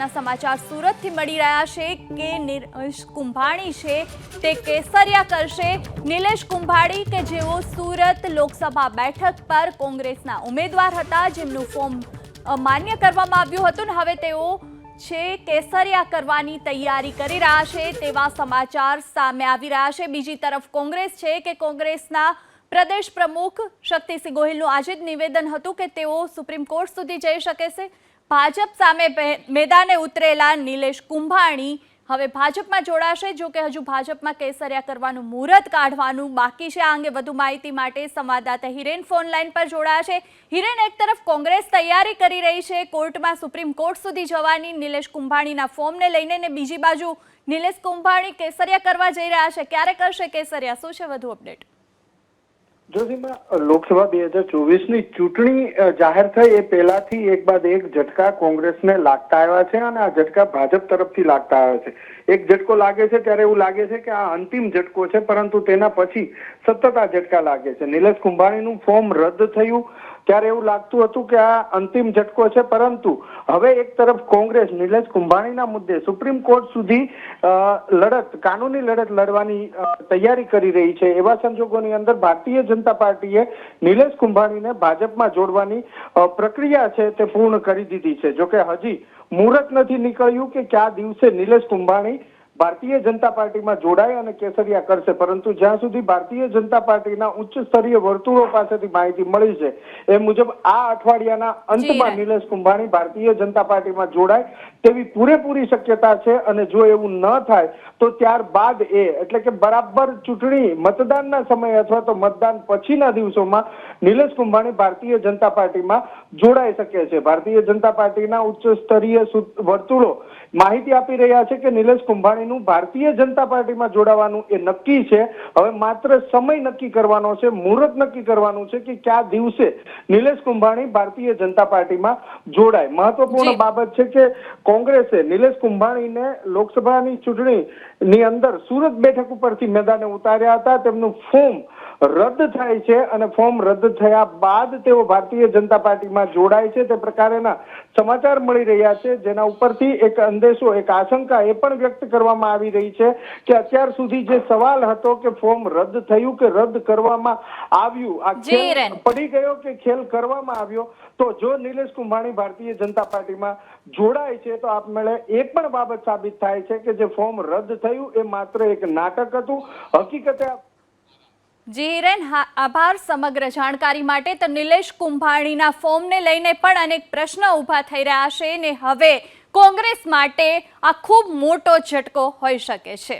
ના સમાચાર સુરતથી મળી રહ્યા છે કે નિલેશ કુંભાણી છે, તે કેસરિયા કરશે. નિલેશ કુંભાણી કે જેઓ સુરત લોકસભા બેઠક પર કોંગ્રેસના ઉમેદવાર હતા, જેમનું ફોર્મ માન્ય કરવામાં આવ્યું હતું ને હવે તેઓ છે કેસરિયા કરવાની તૈયારી કરી રહ્યા છે તેવા સમાચાર સામે આવી રહ્યા છે. બીજી તરફ કોંગ્રેસ છે કે કોંગ્રેસના પ્રદેશ પ્રમુખ શક્તિસિંહ ગોહિલનું આજે જ નિવેદન હતું કે તેઓ સુપ્રીમ કોર્ટ સુધી જઈ શકે છે. ભાજપ સામે મેદાને ઉતરેલા નિલેશ કુંભાણી હવે ભાજપમાં જોડાશે, જો કે હજુ ભાજપમાં કેસરિયા કરવાનું મુહૂર્ત કાઢવાનું બાકી છે. આ અંગે વધુ માહિતી માટે સંવાદદાતા હિરેન ફોન લાઈન પર જોડાયા છે. હિરેન, એક તરફ કોંગ્રેસ તૈયારી કરી રહી છે. કોર્ટમાં સુપ્રીમ કોર્ટ સુધી જવાની નિલેશ કુંભાણીના ફોર્મને લઈને ને બીજી બાજુ નિલેશ કુંભાણી કેસરિયા કરવા જઈ રહ્યા છે. ક્યારે કરશે કેસરિયા? શું છે વધુ અપડેટ? જોશીમાં લોકસભા બે હજાર ચોવીસની ચૂંટણી જાહેર થઈ એ પહેલાથી એક બાદ એક ઝટકા કોંગ્રેસને લાગતા આવ્યા છે અને આ ઝટકા ભાજપ તરફથી લાગતા આવ્યા છે. એક ઝટકો લાગે છે ત્યારે એવું લાગે છે કે આ અંતિમ ઝટકો છે, પરંતુ તેના પછી સતત આ ઝટકા લાગે છે. નિલેશ કુંભાણીનું ફોર્મ રદ થયું ત્યારે એવું લાગતું હતું કે આ અંતિમ ઝટકો છે, પરંતુ હવે એક તરફ કોંગ્રેસ નિલેશ કુંભાણીના મુદ્દે સુપ્રીમ કોર્ટ સુધી લડત, કાનૂની લડત લડવાની તૈયારી કરી રહી છે. એવા સંજોગોની અંદર ભારતીય જનતા પાર્ટીએ નિલેશ કુંભાણીને ભાજપમાં જોડવાની પ્રક્રિયા છે તે પૂર્ણ કરી દીધી છે. જોકે હજી મુહૂર્ત નથી નીકળ્યું કે કયા દિવસે નિલેશ કુંભાણી ભારતીય જનતા પાર્ટીમાં જોડાય અને કેસરિયા કરશે પરંતુ જ્યાં સુધી ભારતીય જનતા પાર્ટીના ઉચ્ચ સ્તરીય વર્તુળો પાસેથી માહિતી મળી છે એ મુજબ આ અઠવાડિયાના અંતમાં નિલેશ કુંભાણી ભારતીય જનતા પાર્ટીમાં જોડાય તેવી પૂરેપૂરી શક્યતા છે અને જો એવું ન થાય તો ત્યારબાદ એ એટલે કે બરાબર ચૂંટણી મતદાનના સમયે અથવા તો મતદાન પછીના દિવસોમાં નિલેશ કુંભાણી ભારતીય જનતા પાર્ટીમાં જોડાઈ શકે છે. ભારતીય જનતા પાર્ટીના ઉચ્ચ સ્તરીય વર્તુળો માહિતી આપી રહ્યા છે કે નિલેશ કુંભાણીનું ભારતીય જનતા પાર્ટીમાં જોડાવાનું એ નક્કી છે. હવે માત્ર સમય નક્કી કરવાનો છે મુહૂર્ત નક્કી કરવાનું છે કે કયા દિવસે નિલેશ કુંભાણી ભારતીય જનતા પાર્ટીમાં જોડાય. મહત્વપૂર્ણ બાબત છે કે કોંગ્રેસે નિલેશ કુંભાણીને લોકસભાની ચૂંટણીની અંદર સુરત બેઠક ઉપરથી મેદાને ઉતાર્યા હતા. તેમનું ફોર્મ રદ થાય છે અને ફોર્મ રદ થયા બાદ તેઓ ભારતીય જનતા પાર્ટીમાં જોડાય છે. તે પ્રકારેના સમાચાર મળી રહ્યા છે. જેના ઉપરથી એક અંદેશો એક આશંકા એ પણ વ્યક્ત કરવામાં આવી રહી છે કે અત્યાર સુધી જે સવાલ હતો કે ફોર્મ રદ થયું કે રદ કરવામાં આવ્યું આ ખેલ પડી ગયો કે ખેલ કરવામાં આવ્યો? તો જો નિલેશ કુંભાણી ભારતીય જનતા પાર્ટીમાં જોડાય છે તો આપમેળે એ પણ બાબત સાબિત થાય છે કે જે ફોર્મ રદ થયું એ માત્ર એક નાટક હતું. હકીકતે જી હિરેન આભાર સમગ્ર જાણકારી માટે. તો નિલેશ કુંભાણીના ફોર્મને લઈને પણ અનેક પ્રશ્ન ઊભા થઈ રહ્યા છે ને હવે કોંગ્રેસ માટે આ ખૂબ મોટો ઝટકો હોઈ શકે છે.